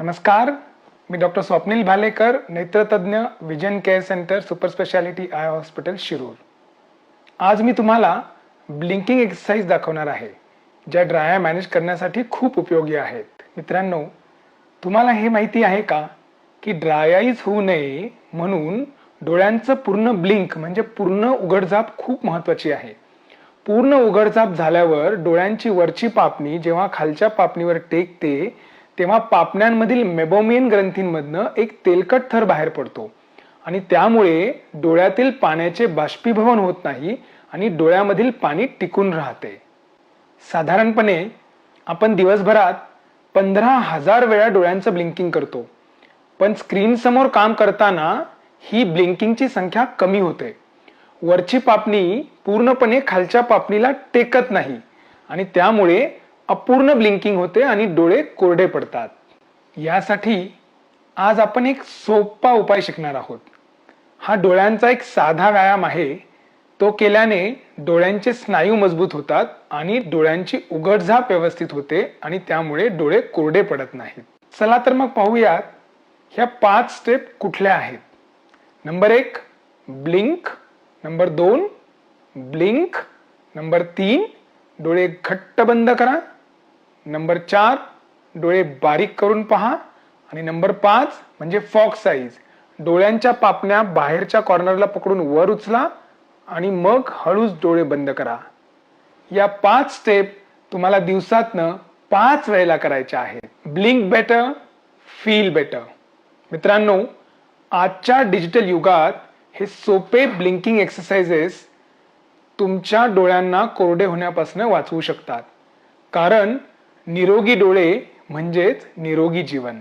नमस्कार मी doctor Swapnil Bhalekar नेत्रतज्ञ vision care centre super speciality eye hospital Shirur. आज मी तुम्हाला ब्लिंकिंग एक्सरसाइज दाखवणार आहे ज्या ड्राया मॅनेज करण्यासाठी खूप उपयोगी आहेत. मित्रांनो तुम्हाला हे माहिती आहे का की ड्रायाईज होऊ नये म्हणून डोळ्यांचं पूर्ण ब्लिंक म्हणजे पूर्ण उघडझाप खूप महत्त्वाची आहे. पूर्ण उघडझाप झाल्यावर डोळ्यांची वरची पापणी जेव्हा खालच्या पापणीवर टेकते तेव्हा पापण्यांमधील मेबोमियन ग्रंथींमधनं एक तेलकट थर बाहेर पडतो. आणि त्यामुळे डोळ्यातील पाण्याचे बाष्पीभवन होत नाही आणि डोळ्यामधील पाणी टिकून राहते. साधारणपणे आपण दिवसभरात पंधरा हजार वेळा डोळ्यांचं ब्लिंकिंग करतो. पण स्क्रीन समोर काम करताना ही ब्लिंकिंगची संख्या कमी होते. वरची पापणी पूर्णपणे खालच्या पापणीला टेकत नाही आणि त्यामुळे अपूर्ण ब्लिंकिंग होते आणि डोळे कोरडे पडतात. यासाठी आज आपण एक सोपा उपाय शिकणार आहोत. हा डोळ्यांचा एक साधा व्यायाम आहे. तो केल्याने डोळ्यांचे स्नायू मजबूत होतात आणि डोळ्यांची उघडझाप व्यवस्थित होते आणि त्यामुळे डोळे कोरडे पडत नाहीत. चला तर मग पाहूयात ह्या पाच स्टेप कुठल्या आहेत. नंबर एक ब्लिंक नंबर दोन ब्लिंक नंबर तीन डोळे घट्ट बंद करा. नंबर चार डोळे बारीक करून पहा. आणि नंबर पाच म्हणजे फॉक साईज. डोळ्यांच्या पापण्या बाहेरच्या कॉर्नरला पकडून वर उचला आणि मग हळूच डोळे बंद करा. या पाच स्टेप तुम्हाला दिवसातनं पाच वेळेला करायच्या आहेत. Blink better feel better. मित्रांनो आजच्या डिजिटल युगात हे सोपे ब्लिंकिंग एक्सरसाइजेस तुमच्या डोळ्यांना कोरडे होण्यापासून वाचवू शकतात. कारण निरोगी डोळे म्हणजेच निरोगी जीवन.